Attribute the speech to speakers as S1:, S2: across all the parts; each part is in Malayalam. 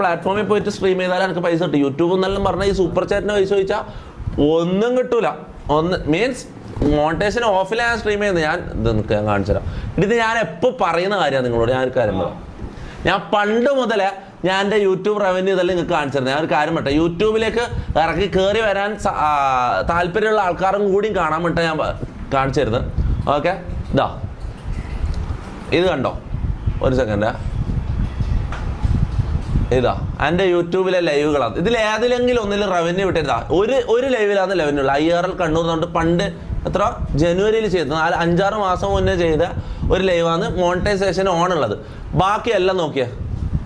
S1: പ്ലാറ്റ്ഫോമിൽ പോയിട്ട് സ്ട്രീം ചെയ്താലും എനിക്ക് പൈസ കിട്ടും. യൂട്യൂബ് എന്നെല്ലാം പറഞ്ഞാൽ ഈ സൂപ്പർ ചാറ്റിന് പൈസ ചോദിച്ചാൽ ഒന്നും കിട്ടൂല. ഒന്ന് മീൻസ് മോണിറ്റേഷൻ ഓഫിലാണ് ഞാൻ സ്ട്രീം ചെയ്യുന്നത്. ഞാൻ ഇത് നിനക്ക് ഞാൻ കാണിച്ചു തരാം. ഇത് ഞാൻ എപ്പോൾ പറയുന്ന കാര്യമാണ് നിങ്ങളോട്. ഞാൻ ഒരു കാര്യം പറയാം ഞാൻ പണ്ട് മുതലേ ഞാൻ എന്റെ യൂട്യൂബ് റവന്യൂ ഇതെല്ലാം നിങ്ങൾക്ക് കാണിച്ചു തരുന്നത്. ഞാൻ ഒരു കാര്യം പറ്റേ യൂട്യൂബിലേക്ക് ഇറക്കി കയറി വരാൻ താല്പര്യമുള്ള ആൾക്കാരും കൂടിയും കാണാൻ വേണ്ടി ഞാൻ കാണിച്ചിരുന്നത് ഓക്കെ ഇതാ. ഇത് കണ്ടോ? ഒരു സെക്കൻഡ് ഇതാ എന്റെ യൂട്യൂബിലെ ലൈവുകളാണ്. ഇതിൽ ഏതിലെങ്കിലും ഒന്നിൽ റവന്യൂ വിട്ടിരുതാ ഒരു ഒരു ലൈവിലാണ് റവന്യൂ ഉള്ളത്. ഐ ആർ എൽ കണ്ണൂർ കൊണ്ട് പണ്ട് എത്ര? ജനുവരിയിൽ ചെയ്ത. അഞ്ചാറ് മാസം മുന്നേ ചെയ്ത ഒരു ലൈവാണ് മോണിറ്റൈസേഷൻ ഓൺ ഉള്ളത്. ബാക്കിയെല്ലാം നോക്കിയേ.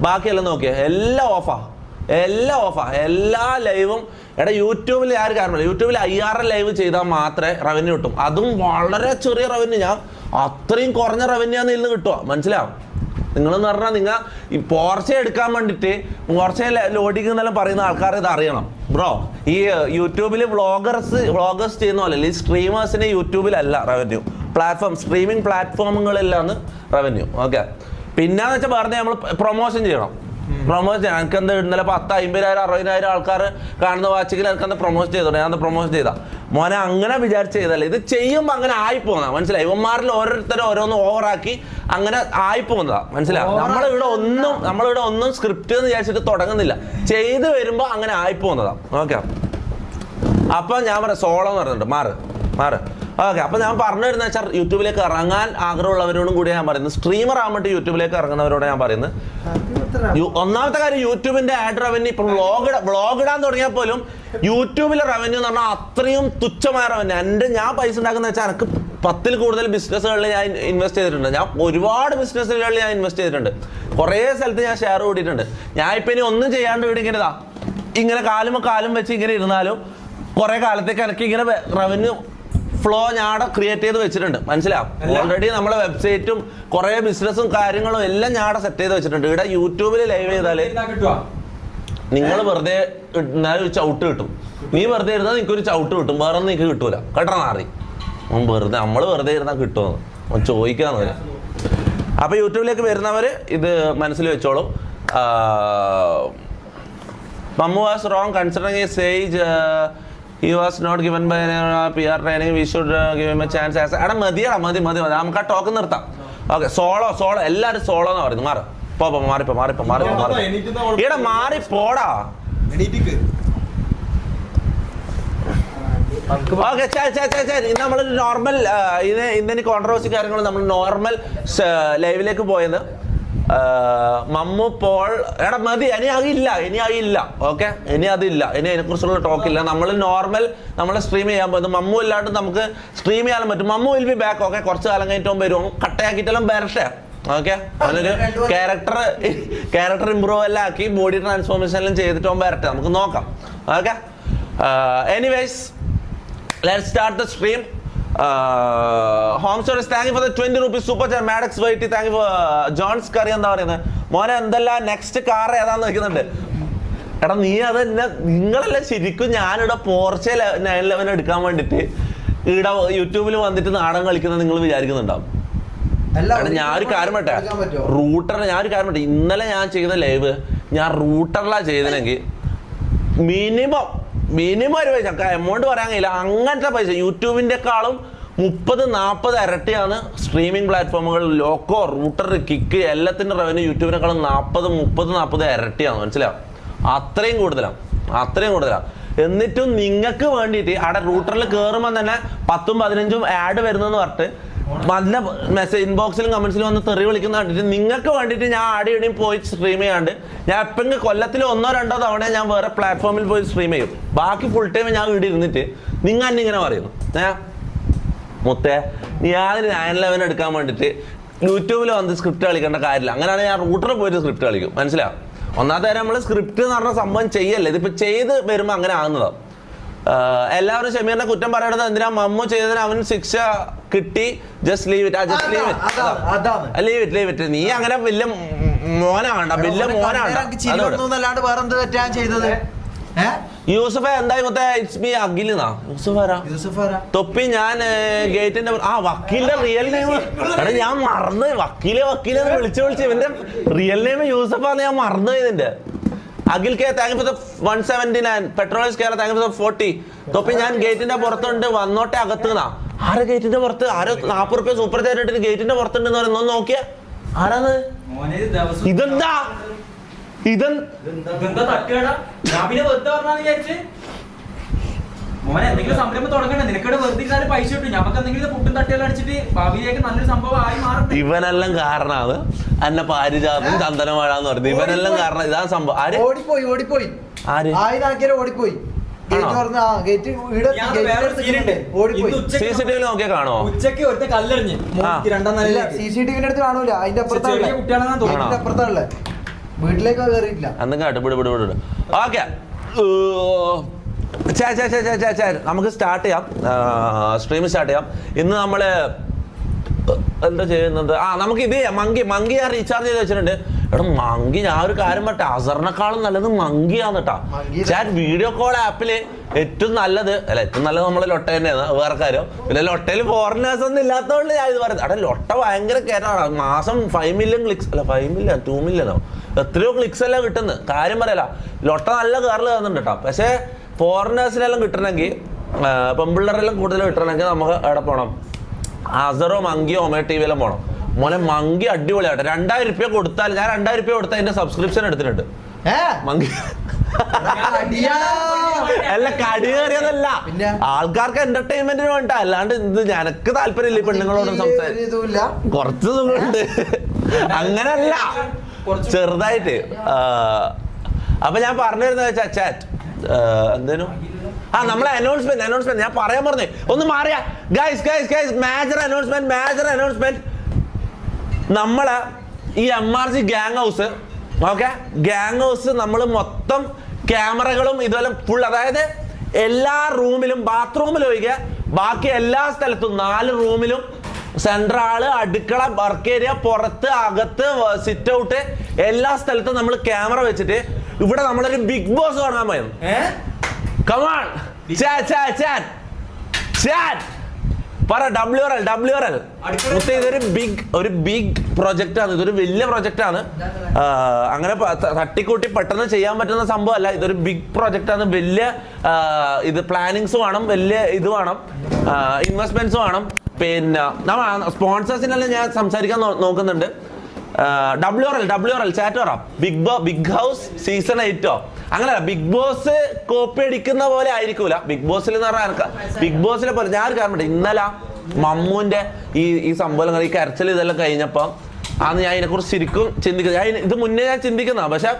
S1: ബാക്കിയെല്ലാം നോക്കിയേ. എല്ലാം ഓഫാ. എല്ലാം ഓഫാ. എല്ലാ ലൈവും എടാ യൂട്യൂബിൽ ആര് കാരണമില്ല യൂട്യൂബിൽ ഐ ആർ എൽ ലൈവ് ചെയ്താൽ മാത്രമേ റവന്യൂ കിട്ടും. അതും വളരെ ചെറിയ റവന്യൂ ഞാൻ അത്രയും കുറഞ്ഞ റവന്യൂ ആണ് ഇന്ന് കിട്ടുക. മനസ്സിലാവും നിങ്ങളെന്ന് പറഞ്ഞാൽ നിങ്ങൾ ഈ പോർച്ച എടുക്കാൻ വേണ്ടിയിട്ട് പോർച്ച ലോഡിങ് എന്നെല്ലാം പറയുന്ന ആൾക്കാർ ഇത് അറിയണം. ബ്രോ ഈ യൂട്യൂബിൽ വ്ളോഗേഴ്സ് വ്ളോഗേഴ്സ് ചെയ്യുന്ന പോലെ ഈ സ്ട്രീമേഴ്സിന് യൂട്യൂബിലല്ല റവന്യൂ പ്ലാറ്റ്ഫോം സ്ട്രീമിംഗ് പ്ലാറ്റ്ഫോമുകളിലാണ് റവന്യൂ ഓക്കെ പിന്നെന്ന് വെച്ചാൽ പറഞ്ഞാൽ നമ്മൾ പ്രൊമോഷൻ ചെയ്യണം. പ്രൊമോഷൻ ചെയ്യാം എനിക്ക് എന്താ ഇന്നലെ പത്ത് അമ്പതിനായിരം അറുപതിനായിരം ആൾക്കാർ കാണുന്ന വാച്ചിങ്ങിൽ എനിക്ക് എന്താ ചെയ്തോട്ടെ ഞാൻ പ്രൊമോഷൻ ചെയ്താ? മോനെ അങ്ങനെ വിചാരിച്ച് ചെയ്തല്ല ഇത് ചെയ്യുമ്പോൾ അങ്ങനെ ആയി ആയിപ്പോന്നാ മനസ്സിലായി? ഇവന്മാരിൽ ഓരോരുത്തരും ഓരോന്ന് ഓവറാക്കി അങ്ങനെ ആയി ആയിപ്പോന്നതാ. മനസ്സിലായി? നമ്മളിവിടെ ഒന്നും നമ്മളിവിടെ ഒന്നും സ്ക്രിപ്റ്റ് എന്ന് വിചാരിച്ചിട്ട് തുടങ്ങുന്നില്ല. ചെയ്ത് വരുമ്പോൾ അങ്ങനെ ആയി ആയിപ്പോന്നതാ. ഓക്കെ. അപ്പൊ ഞാൻ പറയാം സോളോ എന്ന് പറഞ്ഞിട്ടുണ്ട്. മാറ് മാറ്. ഓക്കെ അപ്പൊ ഞാൻ പറഞ്ഞു വരുന്ന വെച്ചാൽ യൂട്യൂബിലേക്ക് ഇറങ്ങാൻ ആഗ്രഹമുള്ളവരോടും കൂടി ഞാൻ പറയുന്നത് സ്ട്രീമർ ആകുമ്പോൾ യൂട്യൂബിലേക്ക് ഇറങ്ങുന്നവരോട് ഞാൻ പറയുന്നത് ഒന്നാമത്തെ കാര്യം യൂട്യൂബിന്റെ ആഡ് റവന്യൂ ഇപ്പൊ വ്ളോഗ് വ്ളോഗ് ഇടാൻ തുടങ്ങിയാൽ പോലും യൂട്യൂബിലെ റവന്യൂ എന്ന് പറഞ്ഞാൽ അത്രയും തുച്ഛമായ റവന്യൂ എന്റെ ഞാൻ പൈസ ഉണ്ടാക്കുന്ന വെച്ചാൽ എനിക്ക് പത്തിൽ കൂടുതൽ ബിസിനസ്സുകളിൽ ഞാൻ ഇൻവെസ്റ്റ് ചെയ്തിട്ടുണ്ട്. ഞാൻ ഒരുപാട് ബിസിനസ്സുകളിൽ ഞാൻ ഇൻവെസ്റ്റ് ചെയ്തിട്ടുണ്ട്. കുറേ സ്ഥലത്ത് ഞാൻ ഷെയർ കൂടിയിട്ടുണ്ട്. ഞാൻ ഇപ്പം ഇനി ഒന്നും ചെയ്യാണ്ട് ഇതാ ഇങ്ങനെ കാലും കാലും വെച്ച് ഇങ്ങനെ ഇരുന്നാലും കുറേ കാലത്തേക്ക് എനിക്ക് ഇങ്ങനെ റവന്യൂ ഫ്ലോ ഞാടെ ക്രിയേറ്റ് ചെയ്ത് വെച്ചിട്ടുണ്ട്. മനസ്സിലാവും ഓൾറെഡി നമ്മളെ വെബ്സൈറ്റും കുറെ ബിസിനസ്സും കാര്യങ്ങളും എല്ലാം ഞാടെ സെറ്റ് ചെയ്ത് വെച്ചിട്ടുണ്ട്. ഇവിടെ യൂട്യൂബിൽ ലൈവ് ചെയ്താൽ നിങ്ങൾ വെറുതെ ഒരു ചവിട്ട് കിട്ടും. നീ വെറുതെ ഇരുന്നാൽ നിനക്ക് ഒരു ചവിട്ട് കിട്ടും. വേറെ ഒന്നും നിനക്ക് കിട്ടൂല. കേട്ടോ മാറി. വെറുതെ നമ്മൾ വെറുതെ ഇരുന്നാൽ കിട്ടുമെന്ന് ചോദിക്കാന്ന് പറയാം. അപ്പൊ യൂട്യൂബിലേക്ക് വരുന്നവര് ഇത് മനസ്സിൽ വെച്ചോളൂ. Mammu was wrong considering sage he was not given by P R training we should give a chance as എടാ മതിയടാ മതി മതി മതി. നമുക്ക് ആ ടോക്ക് നിർത്താം. ഓക്കെ സോളോ സോളോ എല്ലാവരും സോളോ എന്ന് പറയുന്നു മാറി. പോ മാറിപ്പോ മാറിപ്പോ മാറിപ്പോ മാറി ഇവിടെ മാറി പോടാ. ഓക്കെ നമ്മൾ നോർമൽ ഇതിന് ഇന്നിന് കോൺട്രവേഴ്സി കാര്യങ്ങൾ നമ്മൾ നോർമൽ ലൈവിലേക്ക് പോയത് മമ്മു പോൾ എടാ മതി ഇനി അതില്ല ഇനി അതില്ല ഓക്കെ? ഇനി അതില്ല ഇനി അതിനെ കുറിച്ചുള്ള ടോക്ക് ഇല്ല. നമ്മൾ നോർമൽ നമ്മൾ സ്ട്രീം ചെയ്യാൻ പോകുന്നത് മമ്മു ഇല്ലാണ്ട് നമുക്ക് സ്ട്രീം ചെയ്യാൻ പറ്റും. Mammu will be back okay? കുറച്ച് കാലം കഴിഞ്ഞിട്ടും വരും. കട്ടയാക്കിയിട്ടെല്ലാം വരട്ടെ ഓക്കെ? അവനൊരു ക്യാരക്ടർ ക്യാരക്ടർ ഇമ്പ്രൂവ് എല്ലാം ആക്കി ബോഡി ട്രാൻസ്ഫോർമേഷൻ എല്ലാം ചെയ്തിട്ട് വരട്ടെ. നമുക്ക് നോക്കാം okay? Anyways let start the stream. Uh, home thank you for the twenty 20 super super Maddox വൈറ്റി thank you for John's curry എന്താ പറയുന്നത് മോനെ എന്തെല്ലാം നെക്സ്റ്റ് കാർ ഏതാന്ന് വെക്കുന്നുണ്ട്? എടാ നീ അത് എന്നെ നിങ്ങളെല്ലാം ശരിക്കും ഞാനിവിടെ പോർച്ച നയൻ ലെവൻ എടുക്കാൻ വേണ്ടിട്ട് ഇവിടെ യൂട്യൂബിൽ വന്നിട്ട് നാടകം കളിക്കുന്നത് നിങ്ങൾ വിചാരിക്കുന്നുണ്ടാവും. എടാ ഞാൻ ഒരു കാര്യം പറ്റേ റൂട്ടർ ഞാൻ ഒരു കാര്യം പറ്റേ ഇന്നലെ ഞാൻ ചെയ്ത ലൈവ് ഞാൻ റൂട്ടറിലാ ചെയ്തതെങ്കിൽ മിനിമം മിനിമം ഒരു പൈസ. എമൗണ്ട് പറയാൻ കഴിയില്ല. അങ്ങനത്തെ പൈസ. യൂട്യൂബിന്റെക്കാളും മുപ്പത് നാൽപ്പത് ഇരട്ടിയാണ് സ്ട്രീമിംഗ് പ്ലാറ്റ്ഫോമുകൾ ലോക്കോ റൂട്ടർ കിക്ക് എല്ലാത്തിന്റെ റവന്യൂ യൂട്യൂബിനെക്കാളും നാൽപ്പത് മുപ്പത് നാൽപ്പത് ഇരട്ടിയാണ്. മനസ്സിലാവും അത്രയും കൂടുതലാണ് അത്രയും കൂടുതലാണ് എന്നിട്ടും നിങ്ങൾക്ക് വേണ്ടിയിട്ട് അവിടെ റൂട്ടറിൽ കയറുമ്പോൾ തന്നെ പത്തും പതിനഞ്ചും ആഡ് വരുന്നെന്ന് പറഞ്ഞിട്ട് നല്ല മെസ്സേജ് ഇൻബോക്സിലും കമന്റ്സിലും വന്ന് തെറി വിളിക്കുന്ന കണ്ടിട്ട് നിങ്ങൾക്ക് വേണ്ടിയിട്ട് ഞാൻ ആടെ ഇവിടെയും പോയി സ്ട്രീം ചെയ്യാണ്ട് ഞാൻ എപ്പോഴും കൊല്ലത്തിൽ ഒന്നോ രണ്ടോ തവണ ഞാൻ വേറെ പ്ലാറ്റ്ഫോമിൽ പോയി സ്ട്രീം ചെയ്യും. ബാക്കി ഫുൾ ടൈം ഞാൻ ഇവിടെ ഇരുന്നിട്ട് നിങ്ങൾ എന്നെ ഇങ്ങനെ പറയുന്നു. ഏ? മുത്തേ നീ ആദ്യം നയൻ ലെവൻ എടുക്കാൻ വേണ്ടിയിട്ട് യൂട്യൂബിൽ വന്ന് സ്ക്രിപ്റ്റ് കളിക്കേണ്ട കാര്യമില്ല. അങ്ങനെയാണ് ഞാൻ റൂട്ടറിൽ പോയിട്ട് സ്ക്രിപ്റ്റ് കളിക്കും. മനസ്സിലാവും ഒന്നാമത്തെ നമ്മൾ സ്ക്രിപ്റ്റ് എന്ന് പറഞ്ഞ സംഭവം ചെയ്യല്ലേ? ഇതിപ്പോൾ ചെയ്ത് വരുമ്പോൾ അങ്ങനെ ആകുന്നതാണ് എല്ലാവരും ഷമീറിനെ കുറ്റം പറയണത് എന്തിനാ? മമ്മു ചെയ്തതിന് അവൻ ശിക്ഷ കിട്ടി. Just leave it just leave. It leave it leave it നീ അങ്ങനെ വലിയ മോനാണ്ട വലിയ മോനാണ്ട് അതോട്.
S2: അല്ലാണ്ട് വേറെ എന്ത് തെറ്റാൻ ചെയ്തത്?
S1: യൂസഫ എന്തായി മൊത്തം? ഇറ്റ്സ് മീ അഖിലാ യൂസഫ് തൊപ്പി ഞാൻ ഗേറ്റിന്റെ ആ വക്കീലിന്റെ റിയൽ നെയിം എടാ ഞാൻ മറന്നു. വക്കീലെ വക്കീലെ വിളിച്ചു വിളിച്ചു വിളിച്ച് ഇവന്റെ റിയൽ നെയിം യൂസഫാന്ന് ഞാൻ മറന്നു ഇതിന്റെ. Akhil K thank for one seventy nine പെട്രോളിയസ് Kerala thank for forty തൊപ്പി ഞാൻ ഗേറ്റിന്റെ പുറത്തുണ്ട്. വന്നോട്ടെ അകത്തുനിന്നാ ആരെ ഗേറ്റിന്റെ പുറത്ത്? ആരോ നാപ്പത് റുപ്യ സൂപ്പർ ചാറ്റ് ഗേറ്റിന്റെ പുറത്തുണ്ടെന്ന് പറയുന്നത് ഒന്ന് നോക്കിയാ. ആരാത് ഇതെന്താ? ഇതെന്താ
S3: ഇതെന്താ തട്ടുകട ഞാൻ പിന്നെ വെറുതെ പറഞ്ഞാന്ന് വിചാരിച്ച് മോനെ എന്തെങ്കിലും സംരംഭം തുടങ്ങണ്ട? നിനക്കിടെ വെറുതെ ഇരുന്നാലും പൈസ കിട്ടും. ഞമ്മക്ക് എന്തെങ്കിലും പുട്ടും തട്ടിയെല്ലാം അടിച്ചിട്ട് ഭാവിയിലേക്ക് നല്ലൊരു സംഭവം ആയി മാറട്ടെ.
S1: ഇവനെല്ലാം കാരണമാണ് എന്നെ പാരിജാതും ചന്ദനമഴ എന്ന് പറയുന്നത് ഇവനെല്ലാം കാരണം ഇതാ സംഭവം. ആര്?
S2: ഓടിപ്പോയി ഓടിപ്പോയി.
S1: ആര്?
S2: ആയിരം ഓടിപ്പോയി. ഗേറ്റ് തുറന്ന് ആ ഗേറ്റ് വീട്
S3: ഞാൻ
S2: ഗേറ്റ്
S3: വേറൊരു
S2: അടുത്ത്
S3: scene ഉണ്ട്.
S2: ഓടിപ്പോയി.
S3: ഇന്ന് ഉച്ചയ്ക്ക്
S1: സി സി ടി വിയിൽ നോക്കിയാ കാണോ
S3: ഉച്ചയ്ക്ക് ഒരുത്ത കല്ലെറിഞ്ഞ്. രണ്ടാം നില
S2: സി സി ടി വിന്റെ അടുത്ത് കാണൂല. അതിന്റെ അപ്പുറത്താണ്
S3: ചെറിയ കുട്ടിയാണെന്നാ തോന്നുന്നു.
S2: വീട്ടിന്റെ അപ്പുറത്താണല്ലേ? വീട്ടിലേക്ക് കയറിയിട്ടില്ല.
S1: അന്നും കേട്ട് വിട് വിട് വിട് വിട്. ഓക്കെ. നമുക്ക് സ്റ്റാർട്ട് ചെയ്യാം. സ്ട്രീം സ്റ്റാർട്ട് ചെയ്യാം. ഇന്ന് നമ്മൾ എന്താ ചെയ്യുന്നത്? ആ നമുക്ക് ഇത് മങ്കി മങ്കി ഞാൻ റീചാർജ് ചെയ്ത് വെച്ചിട്ടുണ്ട്. എടാ മങ്കി ഞാൻ ഒരു കാര്യം പറ്റ അസറിനെക്കാളും നല്ലത് മങ്കിയാന്ന് കേട്ടാ ചാറ്റ് വീഡിയോ കോൾ ആപ്പിൽ ഏറ്റവും നല്ലത് അല്ല ഏറ്റവും നല്ലത് നമ്മളെ ലൊട്ട തന്നെയാണ്. വേറെ കാര്യം. പിന്നെ ലൊട്ടയിൽ ഫോറിനേഴ്സ് ഒന്നും ഇല്ലാത്തതുകൊണ്ട് ഞാൻ ഇത് പറയുന്നത് അവിടെ ലൊട്ട ഭയങ്കര കയറ്റാണ് മാസം ഫൈവ് മില്യൺ ക്ലിക്സ് അല്ല ഫൈവ് മില്യൺ ടു മില്യണോ എത്രയോ ക്ലിക്സ് എല്ലാം കിട്ടുന്നത്. കാര്യം പറയല ലൊട്ട നല്ല കേറൽ തന്നിട്ടുണ്ട് കേട്ടോ പക്ഷേ ഫോറിനേഴ്സിനെല്ലാം കിട്ടണമെങ്കിൽ പെമ്പിള്ളറെല്ലാം കൂടുതൽ കിട്ടണമെങ്കിൽ നമുക്ക് എവിടെ പോകണം അസറോ മങ്കിയോ ഒമേ ടി വിയിലും പോകണം മോനെ മങ്കി അടിപൊളിയാട്ടെ. രണ്ടായിരം റുപ്യ കൊടുത്താൽ ഞാൻ രണ്ടായിരം റുപ്യ കൊടുത്താൽ എന്റെ സബ്സ്ക്രിപ്ഷൻ എടുത്തിട്ടുണ്ട്. മങ്കി. അല്ല കടി കയറിയതല്ല? ആൾക്കാർക്ക് എന്റർടൈൻമെന്റിന് വേണ്ട അല്ലാണ്ട് ഇത് എനക്ക് താല്പര്യമില്ല ഈ പെണ്ണുങ്ങളോട്
S2: സംസാരിക്കില്ല
S1: സംസാരിക്കും കുറച്ച് സുഖമുണ്ട്. അങ്ങനല്ല. ചെറുതായിട്ട് അപ്പൊ ഞാൻ പറഞ്ഞു വരുന്നത് ചാറ്റ് എന്തേനു? ആ നമ്മളെ അനൗൺസ്മെന്റ് അനൗൺസ്മെന്റ് ഞാൻ പറയാൻ പറഞ്ഞേ ഒന്ന് മാറിയാ. Guys guys guys major announcement major announcement നമ്മളെ ഈ M R C gang house okay gang house നമ്മൾ മൊത്തം ക്യാമറകളും ഇതുപോലെ ഫുൾ അതായത് എല്ലാ റൂമിലും ബാത്റൂമിൽ ഒഴികെ ബാക്കി എല്ലാ സ്ഥലത്തും നാല് റൂമിലും സെൻട്രാൾ അടുക്കള വർക്ക് ഏരിയ പുറത്ത് അകത്ത് സിറ്റ് ഔട്ട് എല്ലാ സ്ഥലത്തും നമ്മൾ ക്യാമറ വെച്ചിട്ട് ഇവിടെ നമ്മളൊരു ബിഗ് ബോസ് കാണാൻ പോയത്. കമാൺ പറ W R L W R L മുത്ത ഇതൊരു ബിഗ് ഒരു ബിഗ് പ്രൊജക്റ്റ് ആണ്. ഇതൊരു വലിയ പ്രൊജക്റ്റ് ആണ്. അങ്ങനെ തട്ടിക്കൂട്ടി പെട്ടെന്ന് ചെയ്യാൻ പറ്റുന്ന സംഭവമല്ല. ഇതൊരു ബിഗ് പ്രൊജക്റ്റ് ആണ്. വലിയ ഇത് പ്ലാനിങ്സ് വേണം വലിയ ഇത് വേണം. ഇൻവെസ്റ്റ്മെന്റ്സ് വേണം. പിന്നെ സ്പോൺസേഴ്സിനെല്ലാം ഞാൻ സംസാരിക്കാൻ നോക്കുന്നുണ്ട്. W R L W R L chat പറ. ബിഗ് ബോ ബിഗ് ഹൗസ് സീസൺ എയ്റ്റോ ബിഗ് ബോസ് കോപ്പി അടിക്കുന്ന പോലെ ആയിരിക്കൂല. ബിഗ് ബോസിൽ എന്ന് പറഞ്ഞാൽ ബിഗ് ബോസിലെ പോലെ. ഞാൻ കാരണം ഇന്നലെ മമ്മൂന്റെ ഈ ഈ സംഭവം ഈ കരച്ചിൽ ഇതെല്ലാം കഴിഞ്ഞപ്പോ അന്ന് ഞാൻ ഇതിനെക്കുറിച്ച് ശരിക്കും ചിന്തിക്കുന്നത് ഞാൻ ഇത് മുന്നേ ഞാൻ ചിന്തിക്കുന്ന പക്ഷെ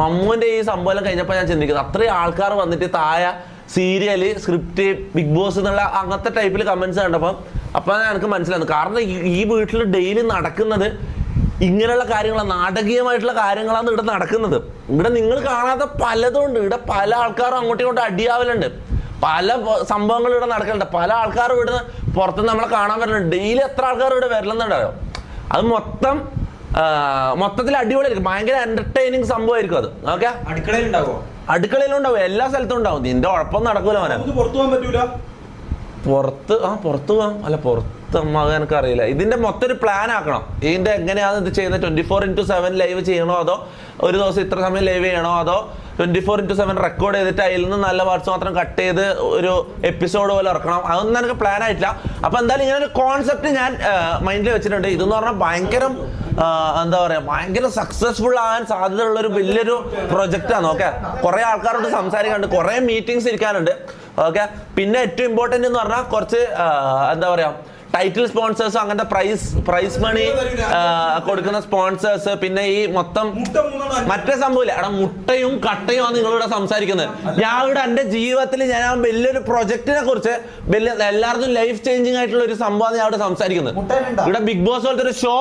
S1: മമ്മൂന്റെ ഈ സംഭവം കഴിഞ്ഞപ്പോൾ ഞാൻ ചിന്തിക്കുന്നത് അത്രയും ആൾക്കാർ വന്നിട്ട് താഴെ സീരിയൽ സ്ക്രിപ്റ്റ് ബിഗ് ബോസ് എന്നുള്ള അങ്ങനത്തെ ടൈപ്പിൽ കമന്റ്സ് കണ്ടപ്പം അപ്പൊ എനിക്ക് മനസ്സിലാകുന്നു കാരണം ഈ വീട്ടിൽ ഡെയിലി നടക്കുന്നത് ഇങ്ങനെയുള്ള കാര്യങ്ങളാണ് നാടകീയമായിട്ടുള്ള കാര്യങ്ങളാണ് ഇവിടെ നടക്കുന്നത്. ഇവിടെ നിങ്ങൾ കാണാത്ത പലതും ഉണ്ട് ഇവിടെ പല ആൾക്കാരും അങ്ങോട്ടും ഇങ്ങോട്ടും അടിയാവലുണ്ട്. പല സംഭവങ്ങളും സംഭവങ്ങൾ ഇവിടെ നടക്കുന്നുണ്ട് പല ആൾക്കാരും ഇവിടെ പുറത്ത് നമ്മളെ കാണാൻ വരുന്നുണ്ട് ഡെയിലി എത്ര ആൾക്കാർ ഇവിടെ വരലെന്നുണ്ടായോ അത് മൊത്തം മൊത്തത്തിൽ അടിപൊളിയായിരിക്കും. ഭയങ്കര എന്റർടൈനിങ് സംഭവമായിരിക്കും അത്. ഓക്കെ?
S3: അടുക്കളയിൽ ഉണ്ടാവോ
S1: എല്ലാ സ്ഥലത്തും ഉണ്ടാവും. നിന്റെ ഉഴപ്പം നടക്കൂല മോനെ.
S3: പുറത്ത് പുറത്തു പോകാൻ പറ്റൂല.
S1: പുറത്ത് ആ പുറത്ത് പോവാം. അല്ല പുറത്ത് മകൻ എനിക്ക് അറിയില്ല. ഇതിന്റെ മൊത്തം ഒരു പ്ലാൻ ആക്കണം. ഇതിന്റെ എങ്ങനെയാണ് ഇത് ചെയ്യുന്നത് twenty four into seven live ചെയ്യണോ അതോ ഒരു ദിവസം ഇത്ര സമയം ലൈവ് ചെയ്യണോ അതോ twenty four into seven record ചെയ്തിട്ട് അതിൽ നിന്ന് നല്ല പാർട്സ് മാത്രം കട്ട് ചെയ്ത് ഒരു എപ്പിസോഡ് പോലെ ഇറക്കണം? അതൊന്നും എനിക്ക് പ്ലാൻ ആയിട്ടില്ല. അപ്പൊ എന്തായാലും ഇങ്ങനെ ഒരു കോൺസെപ്റ്റ് ഞാൻ മൈൻഡിൽ വെച്ചിട്ടുണ്ട്. ഇതെന്ന് പറഞ്ഞാൽ ഭയങ്കര എന്താ പറയാ ഭയങ്കര സക്സസ്ഫുൾ ആകാൻ സാധ്യതയുള്ള ഒരു വലിയൊരു പ്രൊജക്റ്റ് ആണ് ഓക്കെ കുറെ ആൾക്കാരോട് സംസാരിക്കാനുണ്ട്. കുറെ മീറ്റിംഗ്സ് ഇരിക്കാനുണ്ട് ഓക്കെ പിന്നെ ഏറ്റവും ഇമ്പോർട്ടന്റ് എന്ന് പറഞ്ഞാൽ കുറച്ച് എന്താ പറയാ ടൈറ്റിൽ സ്പോൺസേഴ്സും അങ്ങനത്തെ പ്രൈസ് പ്രൈസ് മണി കൊടുക്കുന്ന സ്പോൺസേഴ്സ് പിന്നെ ഈ മൊത്തം മറ്റേ സംഭവമില്ല. എടാ മുട്ടയും കട്ടയും ആണ് നിങ്ങളിവിടെ സംസാരിക്കുന്നത്. ഞാൻ ഇവിടെ എന്റെ ജീവിതത്തിൽ ഞാൻ ആ വലിയൊരു പ്രൊജക്ടിനെ കുറിച്ച് വലിയ എല്ലാവർക്കും ലൈഫ് ചേഞ്ചിങ് ആയിട്ടുള്ള ഒരു സംഭവമാണ് ഞാൻ ഇവിടെ സംസാരിക്കുന്നത്? ഇവിടെ ബിഗ് ബോസ് പോലത്തെ ഒരു ഷോ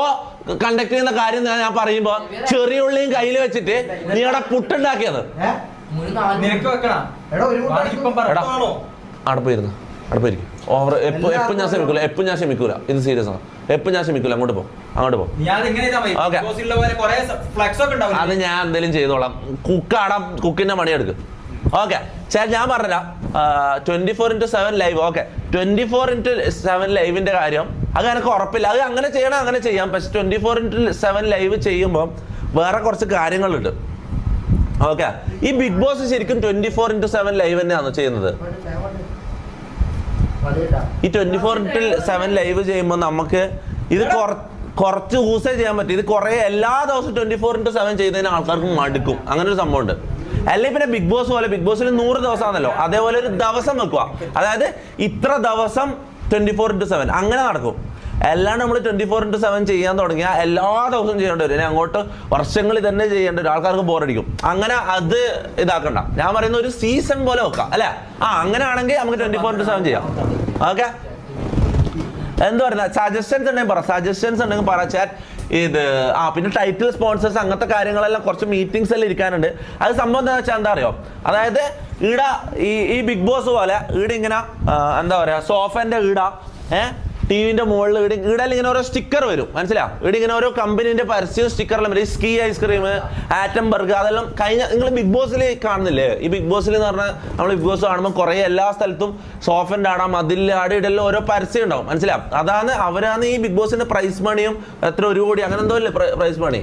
S1: കണ്ടക്ട് ചെയ്യുന്ന കാര്യം ഞാൻ ഞാൻ പറയുമ്പോ ചെറിയ ഉള്ളിയും കയ്യിൽ വെച്ചിട്ട് നീ അവിടെ പുട്ടുണ്ടാക്കിയത്.
S2: ഏ?
S3: നിനക്ക് വെക്കണം.
S2: എടാ
S1: അവിടെ പോയിരുന്നു? അവിടെ പോയിരിക്കും ഓവർ എപ്പോ എപ്പോ ഞാൻ ശ്രമിക്കൂല എപ്പോ ഞാൻ ശ്രമിക്കൂല ഇത് സീരിയസ് ആണ്. എപ്പോ ഞാൻ ശ്രമിക്കൂല അങ്ങോട്ട് പോ. അങ്ങോട്ട് പോ.
S3: നീ അത്
S1: ഞാൻ എന്തെങ്കിലും ചെയ്തോളാം. കുക്കാടാം കുക്കിന്റെ മണിയെടുക്കും ഓക്കെ ചേട്ടാ ഞാൻ പറഞ്ഞില്ല twenty four into seven live okay twenty four into seven ലൈവിന്റെ കാര്യം അത് എനിക്ക് ഉറപ്പില്ല. അത് അങ്ങനെ ചെയ്യണം അങ്ങനെ ചെയ്യാം. പക്ഷെ twenty four into seven live ചെയ്യുമ്പോൾ വേറെ കുറച്ച് കാര്യങ്ങളുണ്ട്. ഓക്കെ ഈ ബിഗ് ബോസ് ശരിക്കും twenty four into seven live തന്നെയാണ് ചെയ്യുന്നത്? ഈ twenty four into seven live ചെയ്യുമ്പോൾ നമുക്ക് ഇത് കുറ- കുറച്ച് യൂസേ ചെയ്യാൻ പറ്റും. ഇത് കുറെ എല്ലാ ദിവസവും ട്വന്റി ഫോർ ഇന്റു സെവൻ ചെയ്തതിന് ആൾക്കാർക്ക് മടുക്കും. അങ്ങനെ ഒരു സംഭവം ഉണ്ട് അല്ലെങ്കിൽ പിന്നെ ബിഗ് ബോസ് പോലെ ബിഗ് ബോസിൽ നൂറ് ദിവസമാണല്ലോ. അതേപോലെ ഒരു ദിവസം വെക്കുക. അതായത് ഇത്ര ദിവസം ട്വന്റി ഫോർ ഇന്റു സെവൻ അങ്ങനെ നടക്കും. അല്ലാണ്ട് നമ്മൾ ട്വന്റി ഫോർ ഇന്റു സെവൻ ചെയ്യാൻ തുടങ്ങിയാൽ എല്ലാ ദിവസവും ചെയ്യേണ്ടി വരും. ഇനി അങ്ങോട്ട് വർഷങ്ങളിൽ തന്നെ ചെയ്യേണ്ടി വരും. ആൾക്കാർക്ക് ബോറടിക്കും അങ്ങനെ അത് ഇതാക്കണ്ട. ഞാൻ പറയുന്ന ഒരു സീസൺ പോലെ വെക്കാം അല്ലേ? ആ അങ്ങനെ ആണെങ്കിൽ നമുക്ക് ട്വന്റി ഫോർ ഇന്റു സെവൻ ചെയ്യാം. ഓക്കെ എന്ത് പറയുന്ന സജഷൻസ് ഉണ്ടെങ്കിൽ പറ. സജഷൻസ് ഉണ്ടെങ്കിൽ പറ ചാറ്റ് ഇത് ആ പിന്നെ ടൈറ്റിൽ സ്പോൺസേഴ്സ് അങ്ങനത്തെ കാര്യങ്ങളെല്ലാം കുറച്ച് മീറ്റിംഗ്സ് എല്ലാം ഇരിക്കാനുണ്ട്. അത് സംഭവം എന്താ വെച്ചാൽ എന്താ അറിയോ? അതായത് ഈട ഈ ഈ ബിഗ് ബോസ് പോലെ ഈട ഇങ്ങനെ എന്താ പറയാ സോഫന്റെ ഈട ഏഹ് ടി വിന്റെ മുകളിൽ ഇവിടെ ഇവിടെ ഇങ്ങനെ ഓരോ സ്റ്റിക്കർ വരും. മനസ്സിലാ ഇവിടെ ഇങ്ങനെ ഓരോ കമ്പനീന്റെ പരസ്യവും സ്റ്റിക്കറെല്ലാം വരും സ്കീ ഐസ്ക്രീം ആറ്റം ബർഗ് അതെല്ലാം കഴിഞ്ഞ നിങ്ങൾ ബിഗ് ബോസിൽ കാണുന്നില്ലേ? ഈ ബിഗ് ബോസിൽ എന്ന് പറഞ്ഞാൽ നമ്മൾ ബിഗ് ബോസ് കാണുമ്പോൾ കുറേ എല്ലാ സ്ഥലത്തും സോഫന്റെ ആടാം മതിൽ ആട് ഇടലും ഓരോ പരസ്യം ഉണ്ടാവും. മനസ്സിലാവും അതാണ് അവരാണ് ഈ ബിഗ് ബോസിന്റെ പ്രൈസ് മണിയും എത്ര ഒരു കോടി അങ്ങനെ എന്തോ അല്ലേ പ്രൈസ് മണി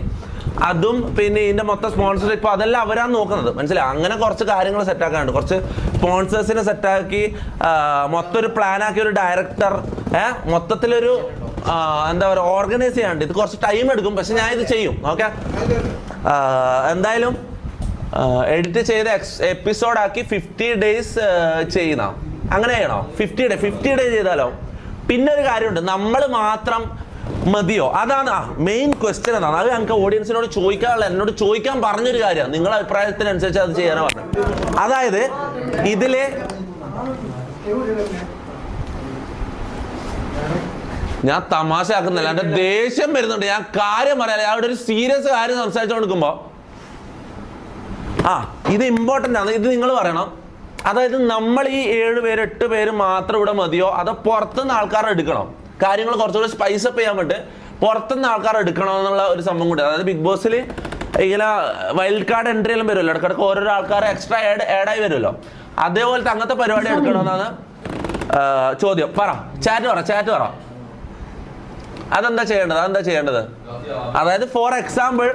S1: അതും പിന്നെ ഇതിന്റെ മൊത്തം ഇപ്പൊ അതെല്ലാം അവരാണ് നോക്കുന്നത്. മനസ്സിലായി? അങ്ങനെ കുറച്ച് കാര്യങ്ങൾ സെറ്റാക്കാനുണ്ട് കുറച്ച് സ്പോൺസേഴ്സിനെ സെറ്റാക്കി മൊത്തം ഒരു പ്ലാൻ ആക്കി ഒരു ഡയറക്ടർ ഏഹ് മൊത്തത്തിലൊരു എന്താ പറയുക ഓർഗനൈസ് ചെയ്യാണ്ട് ഇത് കുറച്ച് ടൈം എടുക്കും പക്ഷെ ഞാൻ ഇത് ചെയ്യും. ഓക്കെ എന്തായാലും എഡിറ്റ് ചെയ്ത എപ്പിസോഡാക്കി ഫിഫ്റ്റി ഡേയ്സ് ചെയ്യണം അങ്ങനെ ചെയ്യണോ? ഫിഫ്റ്റി ഡേ ഫിഫ്റ്റി ഡേ ചെയ്താലോ? പിന്നെ ഒരു കാര്യമുണ്ട്. നമ്മൾ മാത്രം മതിയോ? അതാണ് ആ മെയിൻ ക്വസ്റ്റ്യൻ അതാണ് അത് ഞങ്ങൾക്ക് ഓഡിയൻസിനോട് ചോദിക്കാനുള്ള എന്നോട് ചോദിക്കാൻ പറഞ്ഞൊരു കാര്യമാണ് നിങ്ങളുടെ അഭിപ്രായത്തിനനുസരിച്ച് അത് ചെയ്യാനാണ് അതായത് ഇതിലെ ഞാൻ തമാശ ആക്കുന്നില്ല എന്റെ ദേഷ്യം വരുന്നുണ്ട്. ഞാൻ കാര്യം പറയാല്ലേ അവിടെ ഒരു സീരിയസ് കാര്യം സംസാരിച്ചു കൊടുക്കുമ്പോ ആ ഇത് ഇമ്പോർട്ടന്റ് ആണ്. ഇത് നിങ്ങൾ പറയണം. അതായത് നമ്മൾ ഈ ഏഴ് പേര് എട്ട് പേര് മാത്രം ഇവിടെ മതിയോ? അതോ പുറത്തുനിന്ന് ആൾക്കാരെ എടുക്കണം? കാര്യങ്ങൾ കുറച്ചുകൂടി സ്പൈസ് അപ്പ് ചെയ്യാൻ പറ്റും പുറത്തുനിന്ന് ആൾക്കാർ എടുക്കണമെന്നുള്ള ഒരു സംഭവം കൂടി. അതായത് ബിഗ് ബോസിൽ ഇങ്ങനെ വൈൽഡ് കാർഡ് എൻട്രി എല്ലാം വരുമല്ലോ. ഇടക്കിടക്ക് ഓരോരോ ആൾക്കാരെ എക്സ്ട്രാ ആഡ് ആഡായി വരുമല്ലോ. അതേപോലത്തെ അങ്ങനത്തെ പരിപാടി എടുക്കണമെന്നാണ് ചോദ്യം. പറ. ചാറ്റ് പറ ചാറ്റ് പറ. അതെന്താ ചെയ്യേണ്ടത്? അതെന്താ ചെയ്യേണ്ടത്? അതായത് ഫോർ എക്സാമ്പിൾ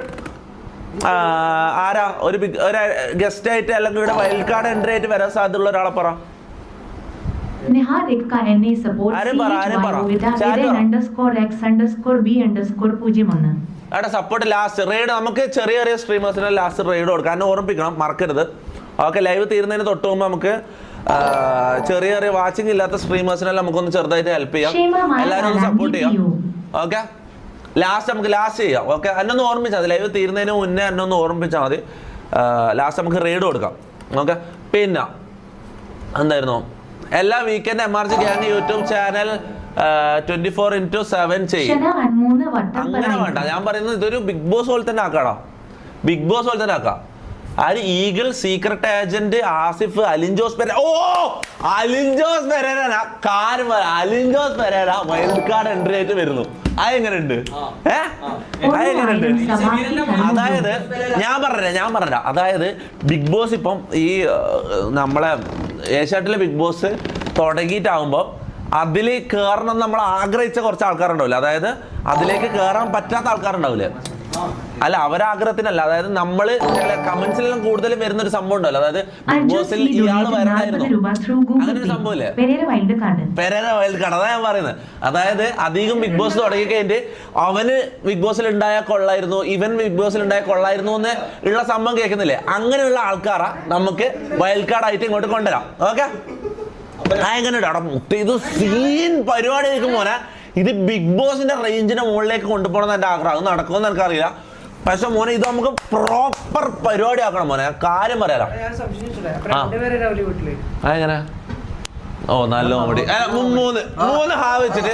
S1: ആരാ? ഒരു ഒരു ഗസ്റ്റ് ആയിട്ട് അല്ലെങ്കിൽ ഇവിടെ വൈൽഡ് കാർഡ് എൻട്രി ആയിട്ട് വരാൻ സാധ്യതയുള്ള ഒരാളെ പറ.
S4: Nihar Ekka NA support underscore X underscore B underscore പൂജ്യം ഒന്ന്
S1: അവിടെ സപ്പോർട്ട് ലാസ്റ്റ് റെയ്ഡ് നമുക്ക് ചെറിയ ചെറിയ സ്ട്രീമേഴ്സിന് ലാസ്റ്റ് റെയ്ഡ് കൊടുക്കാം. എന്നെ ഓർമ്മിപ്പിക്കണം മറക്കരുത്. ഓക്കെ ലൈവ് തീരുന്നതിന് തൊട്ട് മുമ്പ് നമുക്ക് ചെറിയ ചെറിയ വാച്ചിങ് ഇല്ലാത്ത സ്ട്രീമേഴ്സിനെല്ലാം നമുക്കൊന്ന് ചെറുതായിട്ട് ഹെൽപ്പ് ചെയ്യാം. എല്ലാവരും ഒന്ന് സപ്പോർട്ട് ചെയ്യാം. ഓക്കെ? ലാസ്റ്റ് നമുക്ക് ലാസ്റ്റ് ചെയ്യാം. ഓക്കെ എന്നെ ഒന്ന് ഓർമ്മിച്ചാൽ മതി. ലൈവ് തീരുന്നതിന് മുന്നേ എന്നെ ഒന്ന് ഓർമ്മിച്ചാൽ മതി. ലാസ്റ്റ് നമുക്ക് റെയ്ഡ് കൊടുക്കാം. ഓക്കെ? പിന്നെ എന്തായിരുന്നു? എല്ലാ weekend M R G gang YouTube channel twenty four into seven ചെയ്യും. അങ്ങനെ വേണ്ട. ഞാൻ പറയുന്നത് ഇതൊരു ബിഗ് ബോസ് പോലെ തന്നെ ആക്കാടാ. ബിഗ് ബോസ് പോലെ തന്നെ ആക്കാം. ആര് eagle secret agent Asif Alinjose Perera ഓ അലിൻജോസ് പെരേര കാര്യം പറ Alinjose Perera wild card entry ആയിട്ട് വരുന്നു അതെങ്ങനെയുണ്ട് അതെങ്ങനെയുണ്ട് ഏ അതായത് ഞാൻ പറഞ്ഞ ഞാൻ പറഞ്ഞ അതായത് ബിഗ് ബോസ് ഇപ്പം ഈ നമ്മളെ ഏഷ്യാട്ടിലെ ബിഗ് ബോസ് തുടങ്ങിയിട്ടാവുമ്പോൾ അതിൽ കയറണം നമ്മൾ ആഗ്രഹിച്ച കുറച്ച് ആൾക്കാരുണ്ടാവില്ല അതായത് അതിലേക്ക് കയറാൻ പറ്റാത്ത ആൾക്കാരുണ്ടാവില്ലേ അല്ല അവരാഗ്രഹത്തിനല്ല. അതായത് നമ്മൾ ചില കമന്റ്സിലെല്ലാം കൂടുതൽ വരുന്ന ഒരു സംഭവം ഉണ്ടല്ലോ. അതായത് ബിഗ് ബോസിൽ ഇയാൾ
S4: ഇയാൾ
S1: വരണമായിരുന്നു അങ്ങനെ ഒരു സംഭവമില്ലേ?
S4: പെരേര വൈൽഡ് കാർഡ്
S1: അതാ ഞാൻ പറയുന്നത്. അതായത് അധികം ബിഗ് ബോസ് തുടങ്ങി കഴിഞ്ഞിട്ട് അവന് ബിഗ് ബോസിൽ ഉണ്ടായ കൊള്ളായിരുന്നു ഇവൻ ബിഗ് ബോസിൽ ഉണ്ടായ കൊള്ളായിരുന്നു എന്ന് ഉള്ള സംഭവം കേൾക്കുന്നില്ലേ? അങ്ങനെയുള്ള ആൾക്കാരാ നമുക്ക് വൈൽഡ് കാർഡ് ആയിട്ട് ഇങ്ങോട്ട് കൊണ്ടുവരാം. ഓക്കെ എങ്ങനെയുണ്ട് ഇത് സീൻ പരിപാടി ആയിരിക്കും മോനെ. ഇത് ബിഗ് ബോസിന്റെ റേഞ്ചിന്റെ മുകളിലേക്ക് കൊണ്ടുപോകണം എന്റെ ആഗ്രഹം. നടക്കുമെന്ന് എനിക്കറിയില്ല. പക്ഷെ മോനെ ഇത് നമുക്ക് പ്രോപ്പർ പരിപാടി ആക്കണം മോനെ കാര്യം പറയാലോ. ഓ നല്ല കോമഡി മൂന്ന് മൂന്ന് ഹാ വെച്ചിട്ട്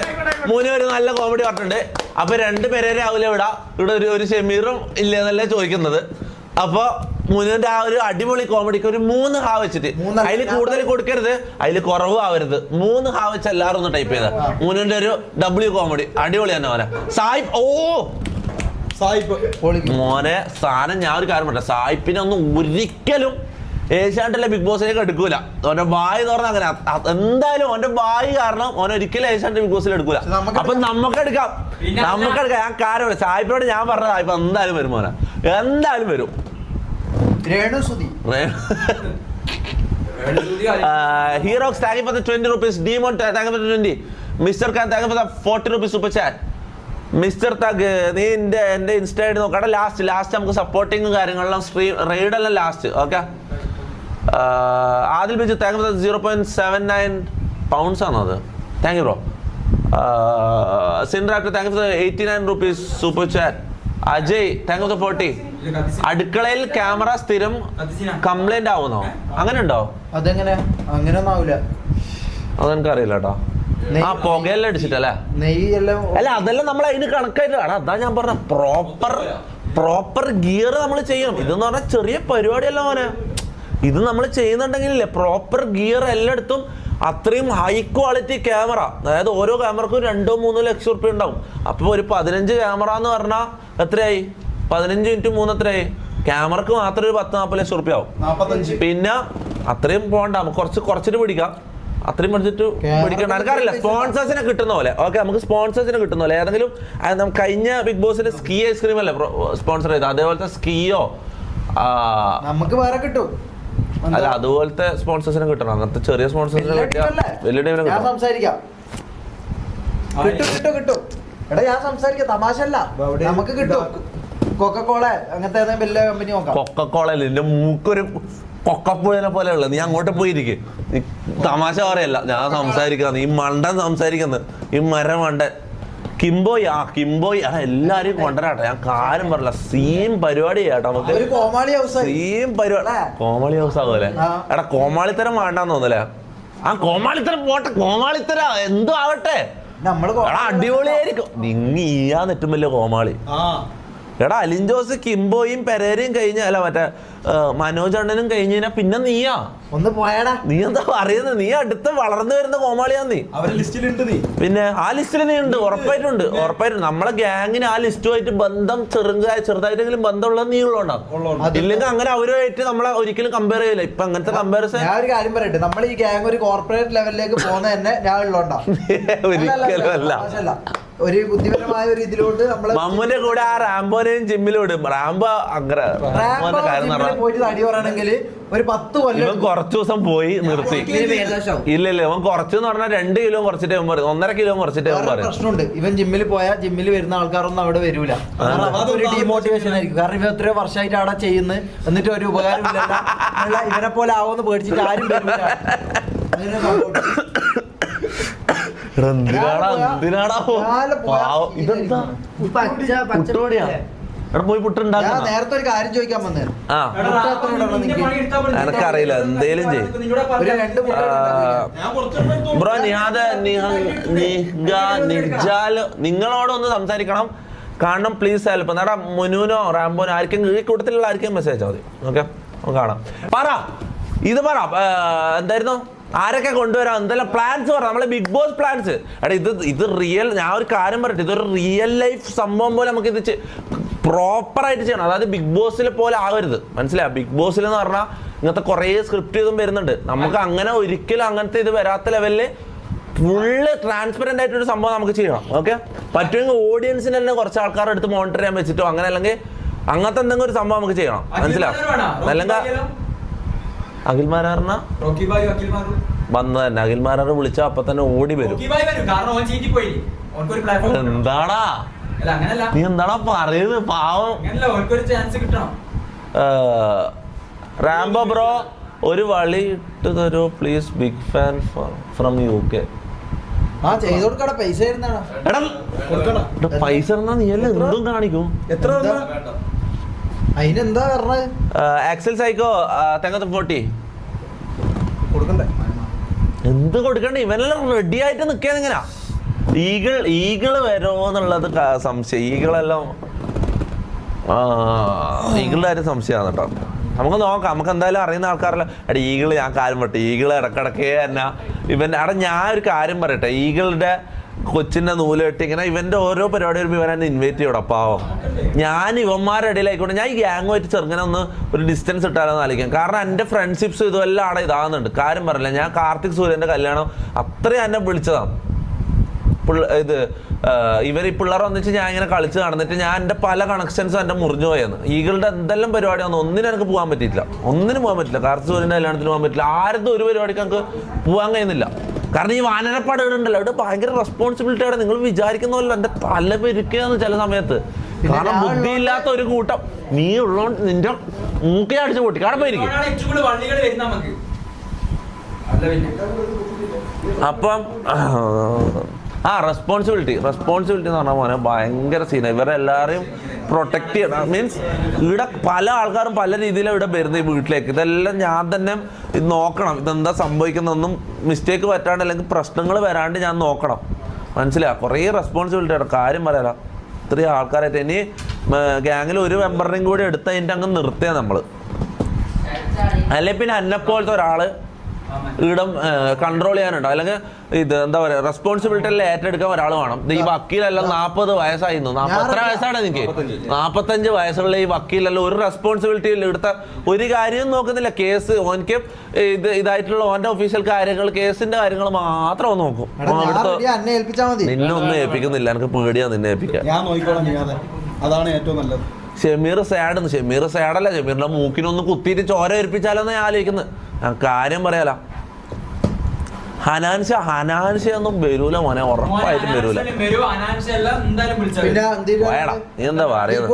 S1: മൂന്ന് പേര് നല്ല കോമഡി പറഞ്ഞിട്ടുണ്ട് അപ്പൊ രണ്ട് പേരെ രാവിലെ ഇവിടെ ഇവിടെ ഒരു ഒരു ഷെമീറും ഇല്ലെന്നല്ലേ ചോദിക്കുന്നത്. അപ്പൊ മൂന്നിന്റെ ആ ഒരു അടിപൊളി കോമഡിക്ക് ഒരു മൂന്ന് ഹാ വെച്ചിട്ട്. അതിൽ കൂടുതൽ കൊടുക്കരുത്. അതിൽ കുറവ് ആവരുത്. മൂന്ന് ഹാ വെച്ച് എല്ലാവരും ഒന്ന് ടൈപ്പ് ചെയ്ത. മൂന്നിന്റെ ഒരു ഡബ്ല്യു കോമഡി അടിപൊളി തന്നെ മോനെ. സായിപ്പ് ഓ! മോനെ സാധനം ഞാൻ ഒരു കാര്യം പറയാം സായിപ്പിനെ ഒന്നും ഒരിക്കലും ഏഷ്യാനെറ്റിലെ ബിഗ് ബോസിലേക്ക് എടുക്കൂല. ഓന്റെ ബായി തുറന്ന അങ്ങനെ. എന്തായാലും ഓന്റെ വായി കാരണം ഓൻ ഒരിക്കലും ഏഷ്യാനെറ്റ് ബിഗ് ബോസിൽ എടുക്കൂല. അപ്പൊ നമുക്ക് എടുക്കാം. നമുക്ക് എടുക്കാം. ഞാൻ കാര്യം സായിപ്പിനോട് ഞാൻ പറഞ്ഞ സായിപ്പ് എന്തായാലും വരും മോനെ. എന്തായാലും വരും.
S2: Renu Sudhi.
S1: ഹീറോക്സ് thank for the twenty rupees demon thank for the twenty mister Khan thank for the forty rupees super chat mister thug നീ എന്റെ എന്റെ ഇൻസ്റ്റ ഐ ഡി നോക്കട്ടെ ലാസ്റ്റ് ലാസ്റ്റ് നമുക്ക് സപ്പോർട്ടിങ് കാര്യങ്ങളെല്ലാം stream റെയ്ഡെല്ലാം last okay Adil Biju thank zero point seven nine pounds ആണോ അത്? Thank you bro സിൻഡ്രാക്ടർ thank for eighty nine rupees super chat Ajay thank for forty അടുക്കളയിൽ ക്യാമറ സ്ഥിരം കംപ്ലൈന്റ് ആവുന്നോ? അങ്ങനെ ഉണ്ടോ
S2: അതെങ്ങനെ? അങ്ങനെ ഒന്നും ആവില്ല
S1: അതെനിക്ക് അറിയില്ല കേട്ടോ ആ പുകയെല്ലാം അടിച്ചിട്ടല്ലേ?
S2: നെയ്യെല്ലാം
S1: അല്ല അതെല്ലാം നമ്മൾ അതിന് കണക്കായിട്ട് എടാ അതാ ഞാൻ പറഞ്ഞ പ്രോപ്പർ പ്രോപ്പർ ഗിയർ നമ്മൾ ചെയ്യണം. ഇതെന്ന് പറഞ്ഞാൽ ചെറിയ പരിപാടിയല്ല മോനെ. ഇത് നമ്മൾ ചെയ്യുന്നുണ്ടെങ്കിലല്ലേ പ്രോപ്പർ ഗിയർ എല്ലായിടത്തും അത്രയും ഹൈ ക്വാളിറ്റി ക്യാമറ അതായത് ഓരോ ക്യാമറക്കും രണ്ടോ മൂന്നോ ലക്ഷം റുപ്യ ഉണ്ടാവും. അപ്പോൾ ഒരു പതിനഞ്ച് ക്യാമറ എന്ന് പറഞ്ഞാൽ എത്രയായി? പതിനഞ്ച് ഇന്റു മൂന്ന് എത്രയായി? ക്യാമറക്ക് മാത്രം ഒരു പത്ത് നാൽപ്പത് ലക്ഷം റുപ്യ ആവും. പിന്നെ അത്രയും പോകണ്ട നമുക്ക് കുറച്ച് കുറച്ചിട്ട് പിടിക്കാം. അത്രയും പഠിച്ചിട്ട് പഠിക്കണം എനിക്കറിയില്ല സ്പോൺസേഴ്സിനെ കിട്ടുന്ന പോലെ. ഓക്കെ നമുക്ക് സ്പോൺസേഴ്സിനെ കിട്ടുന്ന പോലെ. ഏതെങ്കിലും നമുക്ക് കഴിഞ്ഞ ബിഗ് ബോസിന്റെ സ്കീ ഐസ്ക്രീം അല്ലേ സ്പോൺസർ ചെയ്ത് അതേപോലത്തെ സ്കീയോ
S2: നമുക്ക് വേറെ കിട്ടും.
S1: അല്ല അതുപോലത്തെ സ്പോൺസേഴ്സിനെ കിട്ടണം. അങ്ങനത്തെ ചെറിയ സ്പോൺസേഴ്സിനെ
S2: വലിയ
S1: കിട്ടിയാൽ വലിയ ടീമിനെ
S2: സംസാരിക്കാം. കിട്ടും കിട്ടും കിട്ടും. എടാ ഞാൻ സംസാരിക്കാം. തമാശ അല്ല നമുക്ക് കിട്ടും. കൊക്കക്കോള അങ്ങനത്തെ വലിയ കമ്പനി നോക്കാം.
S1: കൊക്കക്കോളയിൽ എന്റെ മൂക്കൊരു കൊക്കപ്പുഴനെ പോലെ ഉള്ളത് നീ അങ്ങോട്ട് പോയിരിക്കും. നീ തമാശ പറയല്ല. ഞാൻ സംസാരിക്കാം നീ മണ്ടൻ സംസാരിക്കുന്നത്. ഈ മരം മണ്ടൻ കിംബോയ് ആ കിംബോയ് ആ എല്ലാരും കൊണ്ടുവരാട്ടെ ഞാൻ കാര്യം പറയില്ല സീം പരിപാടി കേട്ടോ നമുക്ക്.
S2: സീം കോമാളി ഹൗസ്
S1: സെയിം പരിപാടി. കോമാളി ഹൗസ് ആകുമല്ലേ എടാ കോമാളിത്തരം വേണ്ടാന്ന് തോന്നല്ലേ ആ കോമാളിത്തരം പോട്ടെ. കോമാളിത്തര എന്തോ ആവട്ടെ. അടിപൊളിയായിരിക്കും. നിങ്ങ ഈയാന്ന് ഏറ്റവും വലിയ കോമാളി. എടാ അലിൻജോസ് കിംബോയും പെരേരയും കഴിഞ്ഞ അല്ല മറ്റേ മനോജ് അണ്ണനും കഴിഞ്ഞ് പിന്നെ നീയാ.
S2: ഒന്ന് പോയാടാ.
S1: നീ എന്താ പറയുന്നത് നീ അടുത്ത് വളർന്നു വരുന്ന കോമാളിയാ നീ.
S3: അവരെ ലിസ്റ്റിലുണ്ട് നീ.
S1: പിന്നെ ആ ലിസ്റ്റിൽ നീ ഉണ്ട് ഉറപ്പായിട്ടുണ്ട് ഉറപ്പായിട്ടും നമ്മളെ ഗ്യാങ്ങിന് ആ ലിസ്റ്റുമായിട്ട് ബന്ധം ചെറുതായി ചെറുതായിട്ടെങ്കിലും ബന്ധമുള്ളത് നീ ഉള്ളതുകൊണ്ടാവും
S2: അത്
S1: ഇല്ലെങ്കിൽ അങ്ങനെ അവരുമായിട്ട് നമ്മളെ ഒരിക്കലും കമ്പയർ ചെയ്യില്ല. ഇപ്പൊ അങ്ങനത്തെ കമ്പാരിസൺ
S2: ഞാൻ ഒരു കാര്യം പറയട്ടെ. നമ്മൾ ഈ ഗ്യാങ് ഒരു കോർപ്പറേറ്റ് ലെവലിലേക്ക് പോകുന്ന തന്നെ ഞാൻ ഉള്ളോണ്ടാ
S1: ഒരിക്കലും അല്ല.
S2: ഒരു ബുദ്ധിപരമായ ഒരു ഇതിലോട്ട് നമ്മൾ
S1: മമ്മൂന്റെ കൂടെ ആ റാംബോനെയും ജിമ്മിലും ഇടും. റാംബോ
S2: പോയിട്ട് തടി പറയണമെങ്കിൽ ഒരു പത്ത് കൊല്ലം
S1: കുറച്ചു ദിവസം പോയി നിർത്തി. ഇല്ല ഇല്ല ഇവൻ കുറച്ചെന്ന് പറഞ്ഞാൽ രണ്ട് കിലോ കുറച്ചിട്ട് ഇവൻ പറയും. ഒന്നര കിലോ കുറച്ചിട്ട് പറയും.
S2: പ്രശ്നമുണ്ട്. ഇവൻ ജിമ്മിൽ പോയാൽ ജിമ്മിൽ വരുന്ന ആൾക്കാരൊന്നും അവിടെ വരൂല. കാരണം ഒരു ഡീമോട്ടിവേഷൻ ആയിരിക്കും. കാരണം ഇവ എത്രയോ വർഷമായിട്ട് അവിടെ ചെയ്യുന്നു. എന്നിട്ട് ഒരു ഉപകാരം ഇവനെ പോലെ ആവുമെന്ന് പേടിച്ചിട്ട് ആരും ഞാൻ
S1: പുട്ടുണ്ടാക്കുന്ന
S2: നേരത്തെ ഒരു കാര്യം ചോദിക്കാൻ വന്നേ.
S1: എനക്കറിയില്ല, എന്തേലും ചെയ്യ്. ബ്രോ നിഹാദ് നിങ്ങളോട് ഒന്ന് സംസാരിക്കണം. കാരണം പ്ലീസ് ഹെൽപ്പ് എന്നാടാ മുനുവിനോ റാംബോനോ ആർക്കും ഈ കൂട്ടത്തിലുള്ള ആർക്കും മെസ്സേജ് അയച്ചാൽ മതി. ഓക്കെ നമുക്ക് കാണാം. പറ. ഇത് പറ. എന്തായിരുന്നു? ആരൊക്കെ കൊണ്ടുവരാം? എന്തെല്ലാം പ്ലാൻസ് പറഞ്ഞു? നമ്മളെ ബിഗ് ബോസ് പ്ലാൻസ് എടാ ഇത് ഇത് റിയൽ ഞാൻ ഒരു കാര്യം പറയട്ടെ ഇതൊരു റിയൽ ലൈഫ് സംഭവം പോലെ നമുക്ക് ഇത് പ്രോപ്പറായിട്ട് ചെയ്യണം. അതായത് ബിഗ് ബോസിലെ പോലെ ആവരുത്. മനസ്സിലായോ? ബിഗ് ബോസിൽ എന്ന് പറഞ്ഞാൽ ഇങ്ങനത്തെ കുറേ സ്ക്രിപ്റ്റ് ഇതും വരുന്നുണ്ട്. നമുക്ക് അങ്ങനെ ഒരിക്കലും അങ്ങനത്തെ ഇത് വരാത്ത ലെവലിൽ ഫുള്ള് ട്രാൻസ്പെറന്റ് ആയിട്ടൊരു സംഭവം നമുക്ക് ചെയ്യണം. ഓക്കെ പറ്റുമെങ്കിൽ ഓഡിയൻസിന് തന്നെ കുറച്ച് ആൾക്കാരുടെ അടുത്ത് മോണിറ്റർ ചെയ്യാൻ വെച്ചിട്ടോ അങ്ങനെ അല്ലെങ്കിൽ അങ്ങനത്തെ എന്തെങ്കിലും ഒരു സംഭവം നമുക്ക് ചെയ്യണം. മനസ്സിലാവും അല്ലെങ്കിൽ അഖിൽമാരാറിന
S3: റോക്കി ബായ് വക്കീൽ
S1: വന്നു തന്നെ. അഖിൽമാരാറ് വിളിച്ച അപ്പൊ തന്നെ ഓടി വരും.
S3: റോക്കി ബായ് വരും. കാരണം ഓൻ ചീറ്റി പോയി. ഓൻക്കൊരു പ്ലാറ്റ്ഫോം
S1: എന്താടാ?
S3: അല്ല അങ്ങനല്ല.
S1: നീ എന്താടാ പറയുന്നത്? പാവം. റാംബോ ബ്രോ ഒരു വളി ഇട്ട് തരൂ. Please big fan from U K
S2: പൈസ
S1: നീ അല്ലേ എന്തും കാണിക്കും.
S2: എത്ര അതിനെന്താ പറഞ്ഞത്
S1: ആക്സൽ സൈക്കോ തെങ്ങത്ത് ഫോർട്ടി
S2: കൊടുക്കണ്ടേ?
S1: എന്ത് കൊടുക്കണ്ട? ഇവനെല്ലാം റെഡി ആയിട്ട് നിൽക്കാൻ എങ്ങനെയാ ഈഗിൾ ഈഗിൾ വരുമോ എന്നുള്ളത് സംശയം. ഈഗിളെല്ലാം ആ ഈഗിളുടെ കാര്യം സംശയമാണ് കേട്ടോ. നമുക്ക് നോക്കാം. നമുക്ക് എന്തായാലും അറിയുന്ന ആൾക്കാരല്ല. എടാ ഈഗിൾ ഞാൻ കാര്യം പറ്റി ഈഗിൾ ഇടക്കിടക്കേ തന്നെ ഇവൻ അവിടെ ഞാൻ ഒരു കാര്യം പറയട്ടെ. ഈഗിളുടെ കൊച്ചിന്റെ നൂൽ കെട്ടി ഇങ്ങനെ ഇവന്റെ ഓരോ പരിപാടി വരുമ്പോൾ ഇവൻ ഇൻവൈറ്റ് ചെയ്യണം പാവം. ഞാൻ ഇവന്മാരുടെ ഇടയിലായിക്കോട്ടെ ഞാൻ ഈ ഗ്യാങ്ങുമായിട്ട് ചെറുങ്ങനെ ഒന്ന് ഒരു ഡിസ്റ്റൻസ് ഇട്ടാലെന്ന് ആലോചിക്കാം. കാരണം എന്റെ ഫ്രണ്ട്ഷിപ്സ് ഇതുമെല്ലാം അവിടെ ഇതാകുന്നുണ്ട്. കാര്യം പറഞ്ഞില്ല ഞാൻ കാർത്തിക് സൂര്യന്റെ കല്യാണം അത്രയും എന്നെ വിളിച്ചതാണ് ഇത് ഇവർ ഈ പിള്ളേർ വന്നിട്ട് ഞാൻ ഇങ്ങനെ കളിച്ച് നടന്നിട്ട് ഞാൻ എന്റെ പല കണക്ഷൻസും എന്റെ മുറിഞ്ഞു പോയെന്ന്. ഈകളുടെ എന്തെല്ലാം പരിപാടി വന്നു ഒന്നിനും എനിക്ക് പോകാൻ പറ്റിയിട്ടില്ല. ഒന്നിനും പോകാൻ പറ്റില്ല. കാർത്തിക് സൂര്യന്റെ കല്യാണത്തിന് പോകാൻ പറ്റില്ല. ആരും ഒരു പരിപാടിക്ക് നമുക്ക് പോകാൻ കഴിയുന്നില്ല. കാരണം ഈ വാനരപ്പാടുകളുണ്ടല്ലോ അവിടെ ഭയങ്കര റെസ്പോൺസിബിലിറ്റി ആണ്. നിങ്ങൾ വിചാരിക്കുന്ന പോലെ എന്റെ തല പെരുക്കുകയെന്ന് ചില സമയത്ത്. കാരണം ബുദ്ധിയില്ലാത്ത ഒരു കൂട്ടം. നീ ഉള്ളോണ്ട് നിന്റെ മൂക്കെ അടിച്ചു പൊട്ടി. കാരണം പോയിരിക്കും അപ്പം ആ റെസ്പോൺസിബിലിറ്റി റെസ്പോൺസിബിലിറ്റി എന്ന് പറഞ്ഞാൽ പോലെ ഭയങ്കര സീനാണ് ഇവരെല്ലാവരെയും പ്രൊട്ടക്ട് ചെയ്യണം മീൻസ് ഇവിടെ പല ആൾക്കാരും പല രീതിയിലാണ് ഇവിടെ വരുന്നത് ഈ വീട്ടിലേക്ക്. ഇതെല്ലാം ഞാൻ തന്നെ ഇത് നോക്കണം. ഇതെന്താ സംഭവിക്കുന്നതെന്നും മിസ്റ്റേക്ക് പറ്റാണ്ട് അല്ലെങ്കിൽ പ്രശ്നങ്ങൾ വരാണ്ട് ഞാൻ നോക്കണം. മനസ്സിലാ കുറേ റെസ്പോൺസിബിലിറ്റി ആണ് കാര്യം പറയാല. ഇത്രയും ആൾക്കാരായിട്ട്. ഇനി ഗ്യാങ്ങിൽ ഒരു മെമ്പറിനെയും കൂടി എടുത്ത് അതിന്റെ അങ്ങ് നിർത്തിയാ നമ്മൾ അല്ലെ പിന്നെ എന്നെപ്പോലത്തെ ഒരാൾ ഇടം കൺട്രോൾ ചെയ്യാനുണ്ട്. അല്ലെങ്കിൽ ഇത് എന്താ പറയുക റെസ്പോൺസിബിലിറ്റി എല്ലാം ഏറ്റെടുക്കാൻ ഒരാൾ വേണം. ഈ വക്കീലെല്ലാം നാൽപ്പത് വയസ്സായിരുന്നു. നാൽപ്പത്ര വയസ്സാണ് എനിക്ക്. നാൽപ്പത്തഞ്ച് വയസ്സുള്ള ഈ വക്കീലെല്ലാം ഒരു റെസ്പോൺസിബിലിറ്റി ഇല്ല. ഇവിടുത്തെ ഒരു കാര്യവും നോക്കുന്നില്ല. കേസ് ഓൻക്ക് ഇത് ഇതായിട്ടുള്ള ഓന്റെ ഒഫീഷ്യൽ കാര്യങ്ങൾ കേസിന്റെ കാര്യങ്ങൾ മാത്രം നോക്കും. നിന്നെ ഒന്നും ഏൽപ്പിക്കുന്നില്ല. എനിക്ക് പേടിയാ നിന്നെ ഏൽപ്പിക്കാൻ.
S5: ചെയ്യാതെ. അതാണ് ഏറ്റവും നല്ലത്.
S1: ഷെമീർ സാഡ് ഷെമീർ സാഡല്ല ഷെമീറിന്റെ മൂക്കിനൊന്ന് കുത്തിയിട്ട് ചോര ഏൽപ്പിച്ചാലോന്ന് ഞാൻ ആലോചിക്കുന്നത്. ഞാൻ കാര്യം പറയാല. ഹനാൻഷ ഹനാൻഷ ഒന്നും വരൂല മോനെ. ഉറപ്പായിട്ടും വരൂല. നീ എന്താ പറയുന്നത്?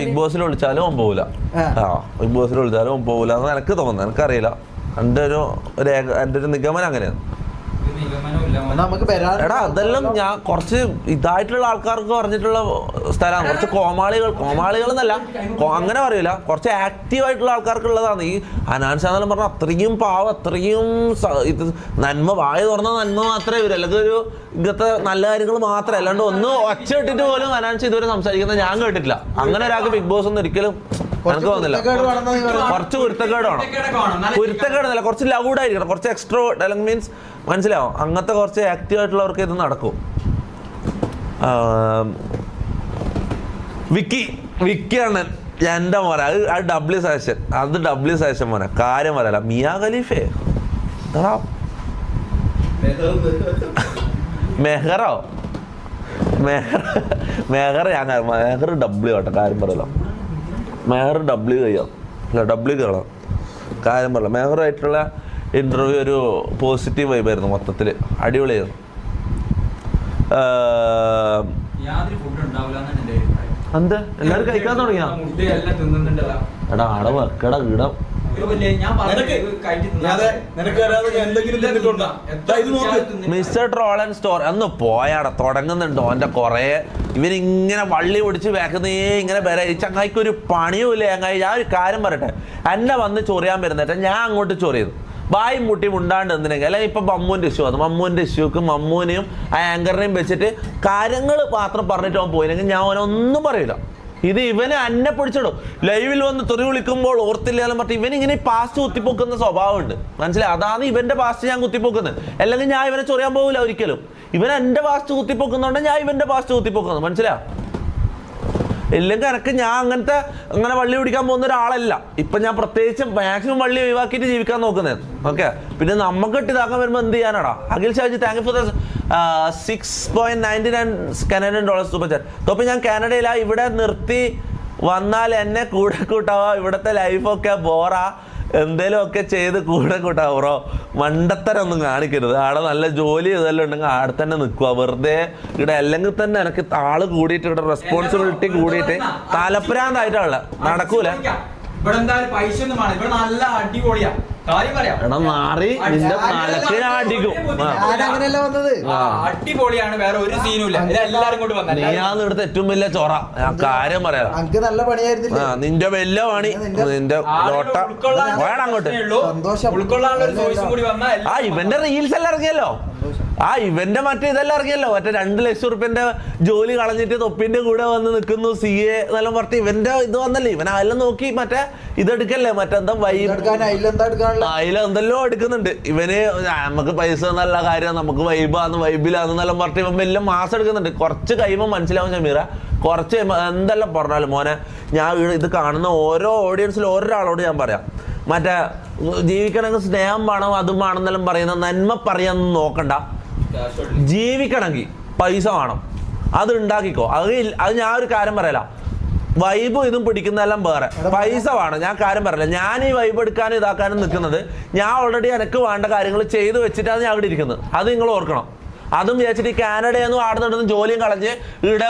S2: ബിഗ് ബോസിൽ
S1: വിളിച്ചാലും അവൻ പോവില്ല
S2: ആ.
S1: ആ ബിഗ് ബോസിൽ വിളിച്ചാലും അവൻ പോവില്ല എന്ന് എനിക്ക് തോന്നുന്നു. എനിക്കറിയില്ല എന്റെ ഒരു എന്റെ ഒരു നിഗമനം അങ്ങനെയാണ്.
S2: നമുക്ക്
S1: എടാ അതെല്ലാം ഞാൻ കുറച്ച് ഇതായിട്ടുള്ള ആൾക്കാർക്ക് പറഞ്ഞിട്ടുള്ള സ്ഥലമാണ്. കുറച്ച് കോമാളികൾ കോമാളികൾ എന്നല്ല അങ്ങനെ പറയൂല. കുറച്ച് ആക്റ്റീവ് ആയിട്ടുള്ള ആൾക്കാർക്കുള്ളതാണ്. ഈ അനാൻഷ എന്നെല്ലാം പറഞ്ഞാൽ അത്രയും പാവം അത്രയും ഇത് നന്മ വായ തുറന്ന നന്മ മാത്രമേ വരൂ. അല്ലെങ്കിൽ ഒരു ഇങ്ങനത്തെ നല്ല കാര്യങ്ങൾ മാത്രമേ. അല്ലാണ്ട് ഒന്ന് ഒച്ച ഇട്ടിട്ട് പോലും അനാൻഷ ഇതുവരെ സംസാരിക്കുന്നത് ഞാൻ കേട്ടിട്ടില്ല. അങ്ങനെ ഒരാൾക്ക് ബിഗ് ബോസ് ഒന്നും ഒരിക്കലും എനിക്ക്
S2: കുരുത്തക്കേട്.
S1: കുറച്ച് കുരുത്തക്കേട് വേണം.
S3: കുരുത്തക്കേടൊക്കെ വേണം.
S1: കുറച്ച് ലൗഡ് ആയിരിക്കണം. കുറച്ച് എക്സ്ട്രോ അല്ലെങ്കിൽ മീൻസ് മനസ്സിലാവും അങ്ങനത്തെ കുറച്ച് ആക്റ്റീവ് ആയിട്ടുള്ളവർക്ക് ഇത് നടക്കും. വിക്കി വിക്കിയാണ് എന്റെ മോനെ. അത് അത് ഡബ്ല്യു സജഷൻ അത് ഡബ്ല്യു സജഷൻ മോനെ. കാര്യം പറയല മിയാ ഖലീഫേ. മെഹറോ. മെഹർ മെഹർ ഞാൻ മെഹർ ഡബ്ല്യു കേട്ടോ. കാര്യം പറയല മെഹർ ഡബ്ല്യു കഴിയാം അല്ല ഡബ്ല്യു കേളാം കാര്യം പറയല മെഹറുമായിട്ടുള്ള ഇന്റർവ്യൂ ഒരു പോസിറ്റീവ് വൈബായിരുന്നു മൊത്തത്തിൽ അടിപൊളിയായിരുന്നു. എന്ത്? എല്ലാവരും കഴിക്കാൻ തുടങ്ങിയാ? എടാ ആടെ വെക്കടാ ഇടം
S3: ഒരു വലിയ ഞാൻ പറഞ്ഞത്
S5: നിനക്ക്
S3: കഴിച്ച് തിന്നാ
S5: നിനക്ക് അറിയാതെ എന്തെങ്കിലും തിന്നിട്ടുണ്ടോ? ദാ ഇത് നോക്ക്.
S1: മിസ്റ്റർ ട്രോൾ ആൻഡ് സ്റ്റോർ അന്ന് പോയാടാ തുടങ്ങുന്നുണ്ട് ഓന്റെ കൊറേ. ഇവനിങ്ങനെ വള്ളി പിടിച്ച് വേക്കുന്നേ ഇങ്ങനെ വരെ. ഈ ചങ്ങായിക്ക് ഒരു പണിയുമില്ല ചങ്ങായി. ഞാൻ ഒരു കാര്യം പറയട്ടെ. എന്നെ വന്ന് ചൊറിയാൻ വരുന്നേറ്റ ഞാൻ അങ്ങോട്ട് ചൊറിയുന്നു ബായും മുട്ടിയും ഉണ്ടാണ്ട് എന്തിനെങ്കിൽ അല്ലെങ്കിൽ ഇപ്പം മമ്മൂന്റെ ഇഷ്യൂ അത് മമ്മൂന്റെ ഇഷ്യൂക്ക് മമ്മൂനെയും ആ ആങ്കറിനെയും വെച്ചിട്ട് കാര്യങ്ങൾ മാത്രം പറഞ്ഞിട്ട് അവൻ പോയില്ലെങ്കിൽ ഞാൻ അവനൊന്നും പറയില്ല. ഇത് ഇവനെ അന്നെ പിടിച്ചിടും. ലൈവിൽ വന്ന് തെറി വിളിക്കുമ്പോൾ ഓർത്തില്ലാന്ന് പറഞ്ഞിട്ട് ഇവൻ ഇങ്ങനെ പാസ്റ്റ് കുത്തിപ്പൊക്കുന്ന സ്വഭാവമുണ്ട്. മനസ്സിലായി? അതാണ് ഇവന്റെ പാസ്റ്റ് ഞാൻ കുത്തിപ്പൊക്കുന്നത്. അല്ലെങ്കിൽ ഞാൻ ഇവനെ ചൊറിയാൻ പോകില്ല ഒരിക്കലും. ഇവൻ എന്റെ പാസ്റ്റ് കുത്തിപ്പൊക്കുന്നതുകൊണ്ട് ഞാൻ ഇവന്റെ പാസ്റ്റ് കുത്തിപ്പൊക്കുന്നത്. മനസ്സിലായോ? ഇല്ലെങ്കിൽ എനിക്ക് ഞാൻ അങ്ങനത്തെ അങ്ങനെ വള്ളി പിടിക്കാൻ പോകുന്ന ഒരാളല്ല. ഇപ്പൊ ഞാൻ പ്രത്യേകിച്ച് മാക്സിമം വള്ളി ഒഴിവാക്കിയിട്ട് ജീവിക്കാൻ നോക്കുന്നത് ഓക്കെ പിന്നെ നമുക്ക് ഇട്ടിതാക്കാൻ വരുമ്പോൾ എന്ത് ചെയ്യാനാടാ? Akhil Shaji thank you for the six point ninety nine Canadian dollars super chat തൊപ്പം ഞാൻ കാനഡയിലാണ് ഇവിടെ നിർത്തി വന്നാൽ എന്നെ കൂടെ കൂട്ടാവാ. ഇവിടുത്തെ ലൈഫൊക്കെ ബോറാ എന്തേലും ഒക്കെ ചെയ്ത് കൂടെ കൂട്ടാ ബ്രോ. മണ്ടത്തരൊന്നും കാണിക്കരുത്. ആടെ നല്ല ജോലി ഇതെല്ലാം ഉണ്ടെങ്കിൽ ആടെ തന്നെ നിൽക്കുക. വെറുതെ ഇവിടെ അല്ലെങ്കിൽ തന്നെ എനിക്ക് ആൾ കൂടിയിട്ട് ഇവിടെ റെസ്പോൺസിബിലിറ്റി കൂടിയിട്ട് തലപ്രാന്തായിട്ടുള്ള നടക്കൂല.
S3: ഇവിടെ എന്തായാലും പൈസ ഒന്നും വേണം ഇവിടെ നല്ല അടിപൊളിയാ. കാര്യം പറയാം
S1: എടാ മാറി നിന്റെ തലക്ക് ഞാൻ അടിക്കും.
S2: വന്നത്.
S3: അടിപൊളിയാണ്. വേറെ ഒരു സീനും ഇല്ല. എല്ലാരും കൊണ്ട്
S1: ഇവിടുത്തെ ഏറ്റവും വലിയ ചൊറ. ഞാൻ കാര്യം പറയാം.
S2: അനക്ക് നല്ല പണിയായിരുന്നില്ലേ?
S1: നിന്റെ വലിയ പണി. നിന്റെ ലോട്ട. വേണം അങ്ങോട്ട്.
S2: സന്തോഷം.
S3: ഉൾക്കൊള്ളാനുള്ള ഒരു ചോയ്സും കൂടി വന്നാൽ
S1: ആ ഇവന്റെ റീൽസ് എല്ലാം ഇറങ്ങിയല്ലോ. ആ ഇവന്റെ മറ്റേ ഇതെല്ലാം ഇറങ്ങിയല്ലോ. മറ്റേ രണ്ട് ലക്ഷം റുപ്യന്റെ ജോലി കളഞ്ഞിട്ട് തൊപ്പിന്റെ കൂടെ വന്ന് നിൽക്കുന്നു സി എ എന്നെല്ലാം പറഞ്ഞിട്ട് ഇവന്റെ ഇത് വന്നല്ലേ. ഇവൻ അതെല്ലാം നോക്കി മറ്റേ ഇതെടുക്കല്ലേ? മറ്റെന്താ വൈബ് അതിലെന്തെല്ലോ എടുക്കുന്നുണ്ട്. ഇവന് നമുക്ക് പൈസ നല്ല കാര്യം നമുക്ക് വൈബാന്ന് വൈബിലാന്നെല്ലാം പറഞ്ഞിട്ട് ഇവൻ വലിയ മാസം എടുക്കുന്നുണ്ട്. കുറച്ച് കഴിയുമ്പോൾ മനസ്സിലാവും ഷമീറ കുറച്ച് എന്തെല്ലാം പറഞ്ഞാലും മോനെ ഞാൻ ഇത് കാണുന്ന ഓരോ ഓഡിയൻസിൽ ഒരാളോട് ഞാൻ പറയാം. മറ്റേ ജീവിക്കണമെങ്കിൽ സ്നേഹം വേണം അതും വേണമെന്നെല്ലാം പറയുന്ന നന്മ പറയാൻ നോക്കണ്ട. ജീവിക്കണമെങ്കിൽ പൈസ വേണം. അത് ഉണ്ടാക്കിക്കോ അത് അത് ഞാൻ ഒരു കാര്യം പറയല. വൈബ് ഇതും പിടിക്കുന്നതെല്ലാം വേറെ. പൈസ വേണം. ഞാൻ കാര്യം പറയില്ല ഞാൻ ഈ വൈബ് എടുക്കാനും ഇതാക്കാനും നിൽക്കുന്നത് ഞാൻ ഓൾറെഡി എനിക്ക് വേണ്ട കാര്യങ്ങൾ ചെയ്തു വെച്ചിട്ടാണ് ഞാൻ അവിടെ ഇരിക്കുന്നത്. അത് നിങ്ങൾ ഓർക്കണം. അതും വിചാരിച്ചിട്ട് ഈ കാനഡയിൽ നിന്നും ആടെ നടന്ന് ജോലിയും കളഞ്ഞ് ഇവിടെ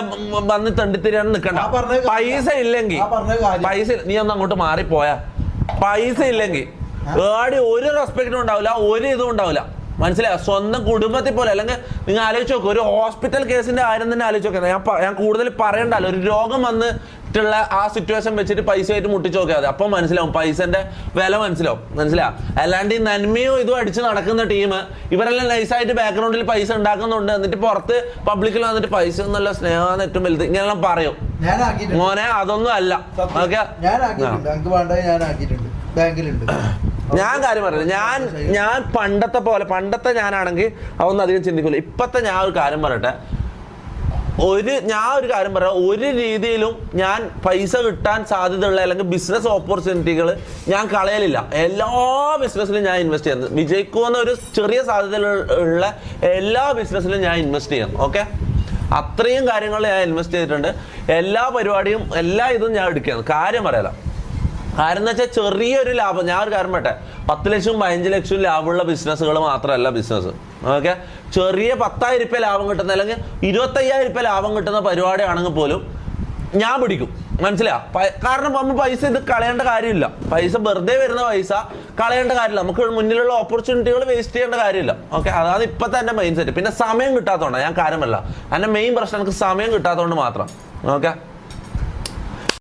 S1: വന്ന് തണ്ടിത്തിരിയാണ് നിൽക്കണ്ട. പൈസ ഇല്ലെങ്കിൽ
S2: കാര്യം.
S1: പൈസ നീ ഒന്ന് അങ്ങോട്ട് മാറിപ്പോയാ. പൈസ ഇല്ലെങ്കിൽ ഏടി ഒരു റെസ്പെക്റ്റും ഉണ്ടാവില്ല ഒരു ഇതും ഉണ്ടാവില്ല. മനസ്സിലായോ? സ്വന്തം കുടുംബത്തിൽ പോലെ അല്ലെങ്കിൽ നിങ്ങൾ ആലോചിച്ച് നോക്കുക ഒരു ഹോസ്പിറ്റൽ കേസിന്റെ ആരും തന്നെ ആലോചിച്ച് നോക്കുക ഞാൻ ഞാൻ കൂടുതൽ പറയണ്ടല്ലോ ഒരു രോഗം വന്നിട്ടുള്ള ആ സിറ്റുവേഷൻ വെച്ചിട്ട് പൈസയായിട്ട് മുട്ടിച്ച് നോക്കിയാൽ മതി. അപ്പം മനസ്സിലാവും പൈസന്റെ വില മനസ്സിലാവും. മനസ്സിലാവും അല്ലാണ്ട് ഈ നന്മയോ ഇതും അടിച്ച് നടക്കുന്ന ടീം ഇവരെല്ലാം നൈസായിട്ട് ബാക്ക്ഗ്രൗണ്ടിൽ പൈസ ഉണ്ടാക്കുന്നുണ്ട്. എന്നിട്ട് പുറത്ത് പബ്ലിക്കിൽ വന്നിട്ട് പൈസ എന്നുള്ള സ്നേഹമാണ് ഏറ്റവും വലുത്. ഇങ്ങനെല്ലാം പറയും. മോനെ അതൊന്നും അല്ല. ഓക്കെ?
S2: ബാങ്കിലുണ്ട്.
S1: ഞാൻ കാര്യം പറയുന്നത് ഞാൻ ഞാൻ പണ്ടത്തെ പോലെ പണ്ടത്തെ ഞാനാണെങ്കിൽ അതൊന്നും അധികം ചിന്തിക്കില്ല ഇപ്പത്തെ ഞാൻ ഒരു കാര്യം പറയട്ടെ. ഒരു ഞാൻ ഒരു കാര്യം പറയാം. ഒരു രീതിയിലും ഞാൻ പൈസ കിട്ടാൻ സാധ്യതയുള്ള അല്ലെങ്കിൽ ബിസിനസ് ഓപ്പർച്യൂണിറ്റികൾ ഞാൻ കളയലില്ല. എല്ലാ ബിസിനസ്സിലും ഞാൻ ഇൻവെസ്റ്റ് ചെയ്യുന്നത് വിജയിക്കുമെന്ന ഒരു ചെറിയ സാധ്യതയുള്ള എല്ലാ ബിസിനസ്സിലും ഞാൻ ഇൻവെസ്റ്റ് ചെയ്യുന്നു. ഓക്കെ അത്രയും കാര്യങ്ങൾ ഞാൻ ഇൻവെസ്റ്റ് ചെയ്തിട്ടുണ്ട്. എല്ലാ പരിപാടിയും എല്ലാ ഇതും ഞാൻ എടുക്കുകയാണ്. കാര്യം പറയാലോ. കാരണം എന്ന് വെച്ചാൽ ചെറിയൊരു ലാഭം. ഞാൻ ഒരു കാര്യം പറ്റേ പത്ത് ലക്ഷവും പതിനഞ്ച് ലക്ഷവും ലാഭമുള്ള ബിസിനസ്സുകൾ മാത്രമല്ല ബിസിനസ് ഓക്കെ ചെറിയ പത്തായിരം രൂപ ലാഭം കിട്ടുന്ന അല്ലെങ്കിൽ ഇരുപത്തയ്യായിരം രൂപ ലാഭം കിട്ടുന്ന പരിപാടിയാണെങ്കിൽ പോലും ഞാൻ പിടിക്കും. മനസ്സിലാ കാരണം നമ്മൾ പൈസ ഇത് കളയേണ്ട കാര്യമില്ല. പൈസ വെറുതെ വരുന്ന പൈസ കളയേണ്ട കാര്യമില്ല. നമുക്ക് മുന്നിലുള്ള ഓപ്പർച്യൂണിറ്റികൾ വേസ്റ്റ് ചെയ്യേണ്ട കാര്യമില്ല. ഓക്കെ അതാണ് ഇപ്പോഴത്തെ എന്റെ മൈൻഡ് സെറ്റ് പിന്നെ സമയം കിട്ടാത്തതുകൊണ്ടാണ്. ഞാൻ കാര്യമല്ല എന്റെ മെയിൻ പ്രശ്നം എനിക്ക് സമയം കിട്ടാത്തതുകൊണ്ട് മാത്രം. ഓക്കെ